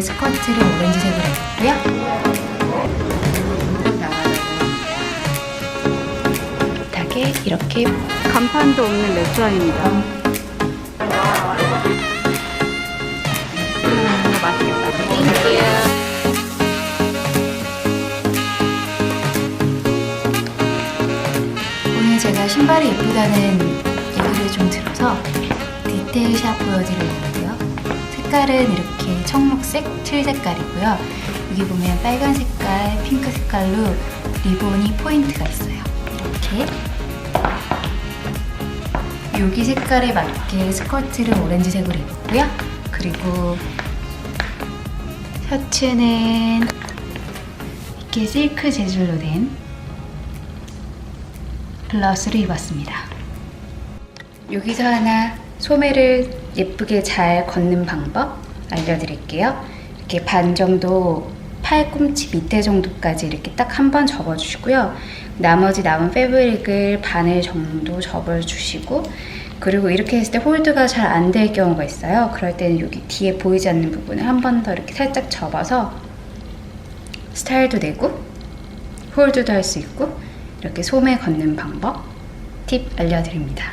맞게 스커트를 오렌지색으로 입었고요. 닭에 이렇게 간판도 없는 레스토랑입니다. 음, 맛있겠다. 오늘 제가 신발이 예쁘다는 얘기를 좀 들어서 디테일샷 보여드리려고요. 색깔은 이렇게 청록색, 틸 색깔이고요. 여기 보면 빨간 색깔, 핑크 색깔로 리본이 포인트가 있어요. 이렇게. 여기 색깔에 맞게 스커트를 오렌지색으로 입었고요. 그리고 셔츠는 이렇게 실크 재질로 된 블라우스를 입었습니다. 여기서 하나 소매를 예쁘게 잘 걷는 방법 알려드릴게요. 이렇게 반 정도 팔꿈치 밑에 정도까지 이렇게 딱 한 번 접어주시고요. 나머지 남은 패브릭을 반을 정도 접어주시고 그리고 이렇게 했을 때 홀드가 잘 안 될 경우가 있어요. 그럴 때는 여기 뒤에 보이지 않는 부분을 한 번 더 이렇게 살짝 접어서 스타일도 내고 홀드도 할 수 있고 이렇게 소매 걷는 방법 팁 알려드립니다.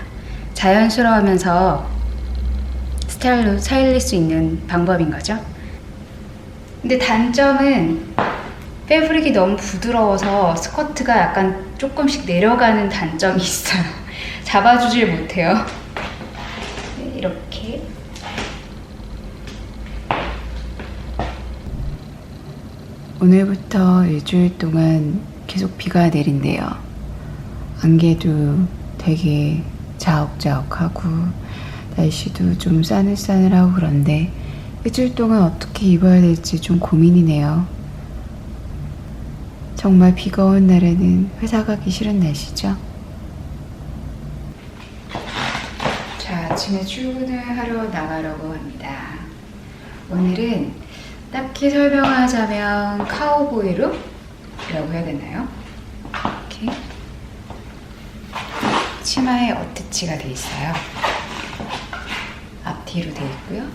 자연스러우면서 스타일로 살릴 수 있는 방법인 거죠. 근데 단점은 패브릭이 너무 부드러워서 스커트가 약간 조금씩 내려가는 단점이 있어요. 잡아주질 못해요. 네, 이렇게 오늘부터 일주일 동안 계속 비가 내린대요. 안개도 되게 자욱자욱하고 날씨도 좀 싸늘싸늘하고 그런데 일주일 동안 어떻게 입어야 될지 좀 고민이네요. 정말 비가 온 날에는 회사 가기 싫은 날씨죠. 자, 아침에 출근을 하러 나가려고 합니다. 오늘은 딱히 설명하자면 카우보이룩이라고 해야 되나요? 이렇게 치마에 어트치가 돼 있어요. 앞뒤로 돼 있고요.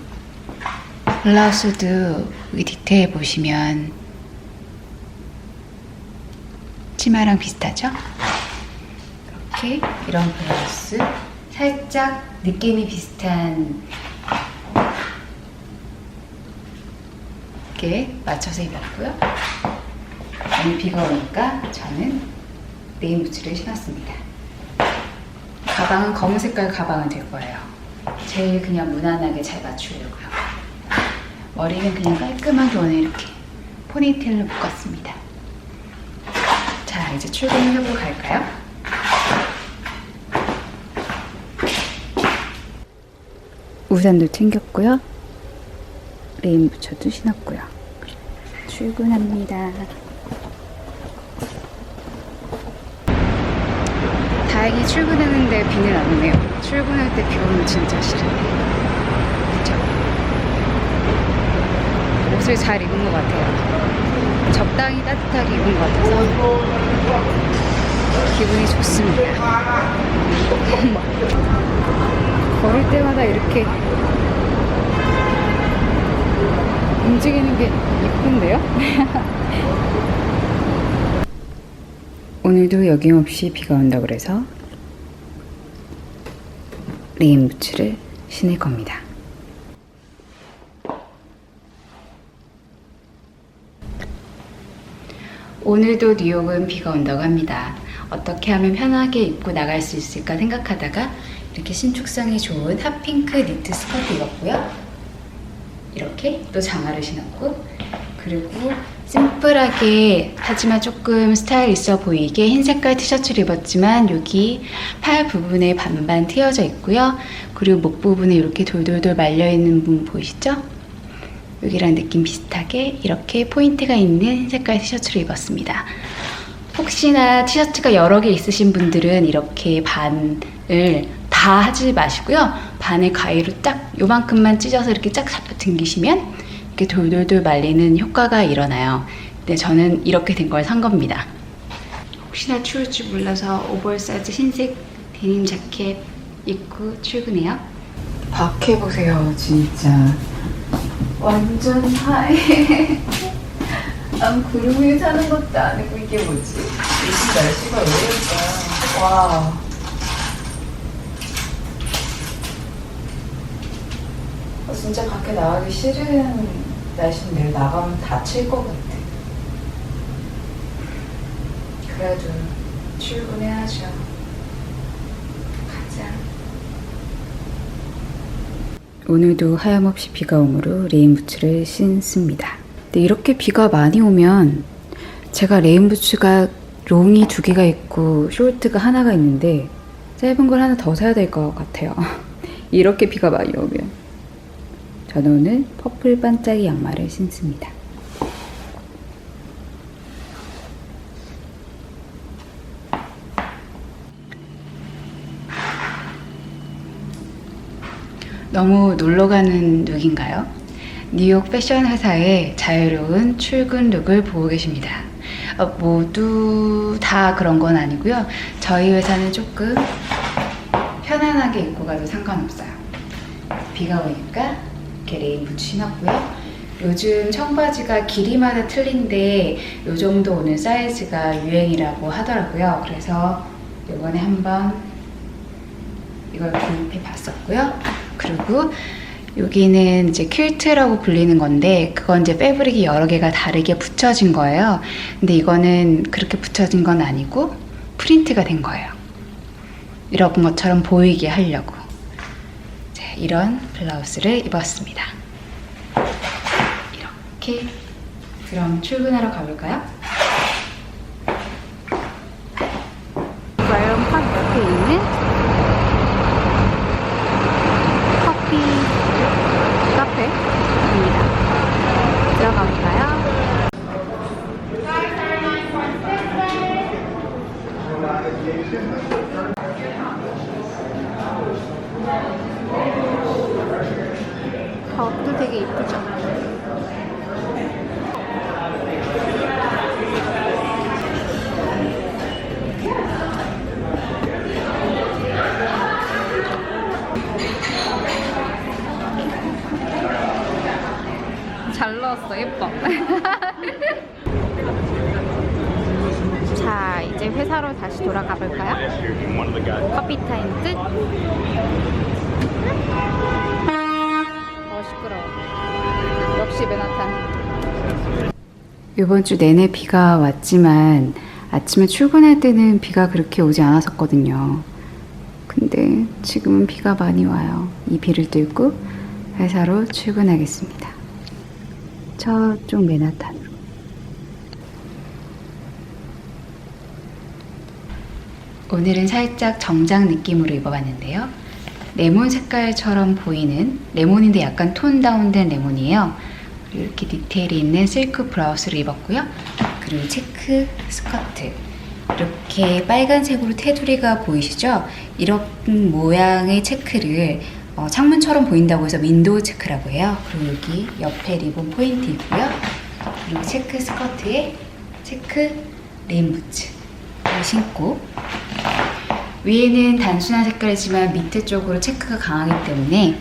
블라우스도 여기 디테일 보시면 치마랑 비슷하죠? 이렇게 이런 블라우스 살짝 느낌이 비슷한 게 맞춰서 입었고요. 오늘 비가 오니까 저는 레인부츠를 신었습니다. 가방은 검은 색깔 가방은 될 거예요. 제일 그냥 무난하게 잘 맞추려고요. 머리는 그냥 깔끔하게 오늘 이렇게 포니테일로 묶었습니다. 자, 이제 출근을 해보러 갈까요? 우산도 챙겼고요. 레인부츠도 신었고요. 출근합니다. 다행히 출근했는데 비는 안 오네요. 출근할 때 비 오면 진짜 싫은데. 그쵸? 옷을 잘 입은 것 같아요. 적당히 따뜻하게 입은 것 같아서 기분이 좋습니다. 걸을 때마다 이렇게 움직이는 게 이쁜데요? 오늘도 여김없이 비가 온다 그래서 레인 부츠를 신을 겁니다. 오늘도 뉴욕은 비가 온다고 합니다. 어떻게 하면 편하게 입고 나갈 수 있을까 생각하다가 이렇게 신축성이 좋은 핫핑크 니트 스커트 입었고요. 이렇게 또 장화를 신었고 그리고 심플하게 하지만 조금 스타일 있어 보이게 흰 색깔 티셔츠를 입었지만 여기 팔 부분에 반반 트여져 있고요. 그리고 목 부분에 이렇게 돌돌돌 말려 있는 부분 보이시죠? 여기랑 느낌 비슷하게 이렇게 포인트가 있는 흰 색깔 티셔츠를 입었습니다. 혹시나 티셔츠가 여러 개 있으신 분들은 이렇게 반을 다 하지 마시고요. 반을 가위로 딱 요만큼만 찢어서 이렇게 쫙 잡혀 당기시면 이렇게 돌돌돌 말리는 효과가 일어나요. 근데 저는 이렇게 된 걸 산 겁니다. 혹시나 추울 줄 몰라서 오버사이즈 흰색 데님 자켓 입고 출근해요. 밖에 보세요, 진짜. 완전 하얘. 난 구름 위에 사는 것도 아니고 이게 뭐지? 요즘 날씨가 왜 이럴까? 와. 진짜 밖에 나가기 싫은 날씨인데 나가면 다칠 것 같아. 그래도 출근해야죠. 가자. 오늘도 하염없이 비가 오므로 레인부츠를 신습니다. 근데 이렇게 비가 많이 오면 제가 레인부츠가 롱이 두 개가 있고 숄트가 하나가 있는데 짧은 걸 하나 더 사야 될 것 같아요. 이렇게 비가 많이 오면 저는 오늘 퍼플 반짝이 양말을 신습니다. 너무 놀러 가는 룩인가요? 뉴욕 패션 회사의 자유로운 출근 룩을 보고 계십니다. 어, 모두 다 그런 건 아니고요. 저희 회사는 조금 편안하게 입고 가도 상관없어요. 비가 오니까 이렇게 레인부츠 신었고요. 요즘 청바지가 길이마다 틀린데 요 정도 오는 사이즈가 유행이라고 하더라고요. 그래서 이번에 한번 이걸 구입해 봤었고요. 그리고 여기는 이제 퀼트라고 불리는 건데 그건 이제 패브릭이 여러 개가 다르게 붙여진 거예요. 근데 이거는 그렇게 붙여진 건 아니고 프린트가 된 거예요. 이런 것처럼 보이게 하려고. 자, 이런 블라우스를 입었습니다. 이렇게 그럼 출근하러 가볼까요? 과연 팝 옆에 있는 커피 카페입니다. 들어가 볼까요? 가옥도 되게 이쁘죠? 잘 넣었어 예뻐 자 이제 회사로 다시 돌아가 볼까요? 커피 타임 끝 어, 시끄러워 역시 맨하탄 이번 주 내내 비가 왔지만 아침에 출근할 때는 비가 그렇게 오지 않았었거든요. 근데 지금은 비가 많이 와요. 이 비를 뚫고 회사로 출근하겠습니다. 저쪽 맨하탄으로. 오늘은 살짝 정장 느낌으로 입어봤는데요. 레몬 색깔처럼 보이는 레몬인데 약간 톤 다운된 레몬이에요. 이렇게 디테일이 있는 실크 브라우스를 입었고요. 그리고 체크 스커트. 이렇게 빨간색으로 테두리가 보이시죠? 이런 모양의 체크를 어, 창문처럼 보인다고 해서 윈도우 체크라고 해요. 그리고 여기 옆에 리본 포인트 있고요. 그리고 체크 스커트에 체크 레인부츠를 신고 위에는 단순한 색깔이지만 밑에 쪽으로 체크가 강하기 때문에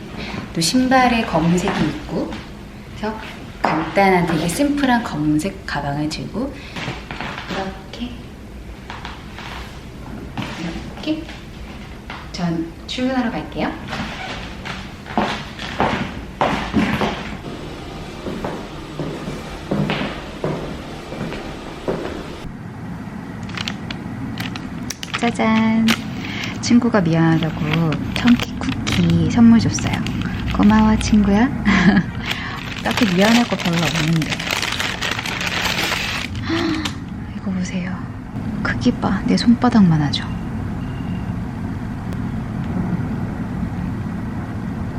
또 신발에 검은색이 있고 그래서 간단한 되게 심플한 검은색 가방을 들고 이렇게 이렇게 전 출근하러 갈게요. 짜잔. 친구가 미안하다고 청키 쿠키 선물 줬어요. 고마워, 친구야. 딱히 미안할 거 별로 없는데. 이거 보세요. 크기 봐. 내 손바닥만 하죠.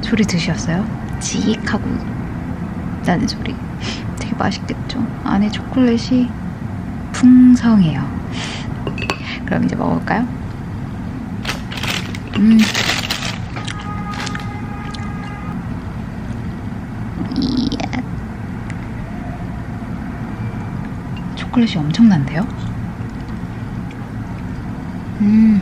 소리 드셨어요? 지익 하고 나는 소리. 되게 맛있겠죠? 안에 초콜릿이 풍성해요. 그럼 이제 먹을까요? 음. 초콜릿이 엄청난데요? 음.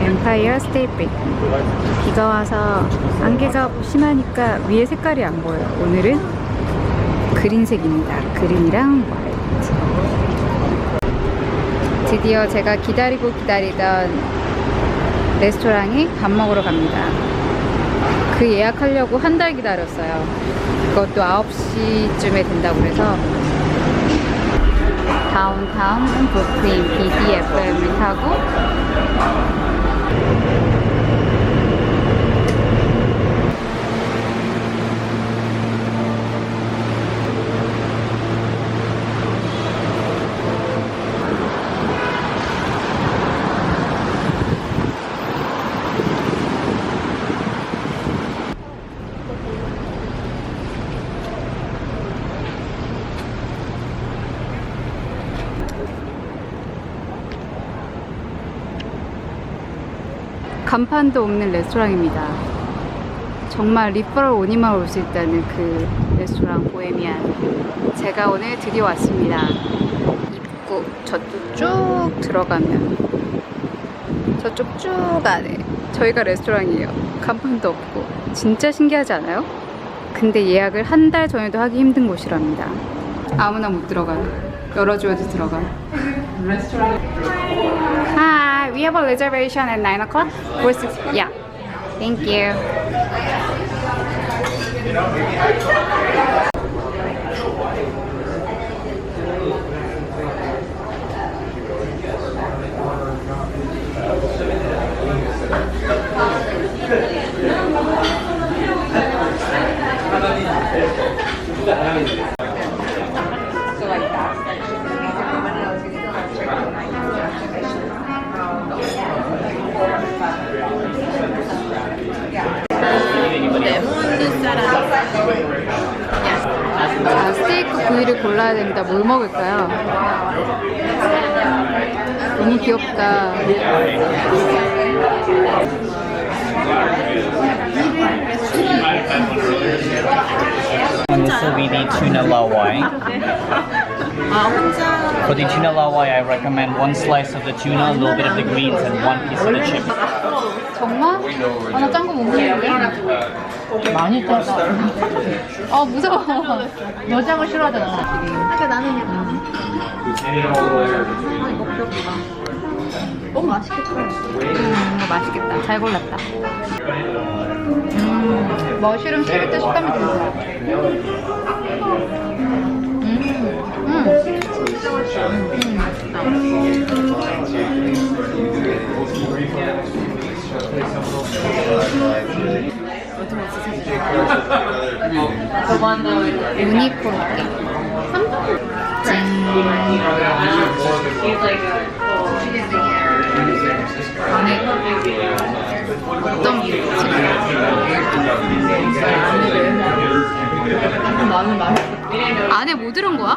Empire State Building. 비가 와서 안개가 심하니까 위에 색깔이 안 보여요. 오늘은 그린색입니다. 그린이랑 화이트. 드디어 제가 기다리고 기다리던 레스토랑에 밥 먹으러 갑니다. 그 예약하려고 한 달 기다렸어요. 그것도 9시쯤에 된다고 그래서 다운타운 브루클린 BDFM을 타고 간판도 없는 레스토랑입니다. 정말 리퍼럴 오니만 올 수 있다는 그 레스토랑 보헤미안. 제가 오늘 드디어 왔습니다. 입구 저쪽 쭉 들어가면 저쪽 쭉 안에 저희가 레스토랑이에요. 간판도 없고 진짜 신기하지 않아요? 근데 예약을 한 달 전에도 하기 힘든 곳이랍니다. 아무나 못 들어가요. 열어줘야지 들어가. Hi, we have a reservation at 9 o'clock for 6. Yeah. Thank you. 골라야 됩니다. 뭘 먹을까요? 너무 귀엽다. And this will be the tuna lawai. For the tuna lawai, I recommend one slice of the tuna, a little bit of the greens, and one piece of the chicken. 정말? 아, 나 짠 거 못 먹는데? 많이 짜다. 아, 무서워. 여장을 싫어하잖아. 그러니까 나는 너무 맛있겠다. 음, 이거 맛있겠다. 잘 골랐다. 음, 머쉬룸 씹을 때 식감이 되게 좋아. 안에 어떤 게 있지? 나는 맛있 안에 뭐 들은 거야?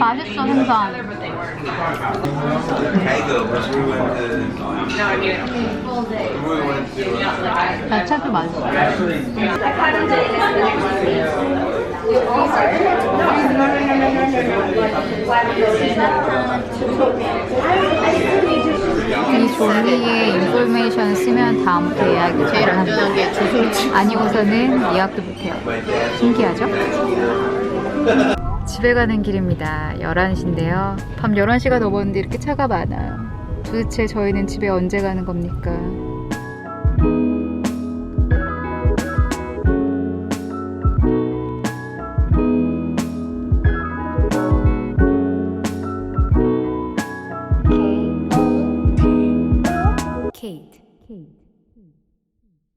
맛있어, 생선. 야채도 맛있어. 이 종이에 인포메이션 쓰면 다음부터 예약이 주소지 아니고서는 예약도 못해요 신기하죠? 집에 가는 길입니다. 11시인데요. 밤 11시가 넘었는데 이렇게 차가 많아요. 도대체 저희는 집에 언제 가는 겁니까?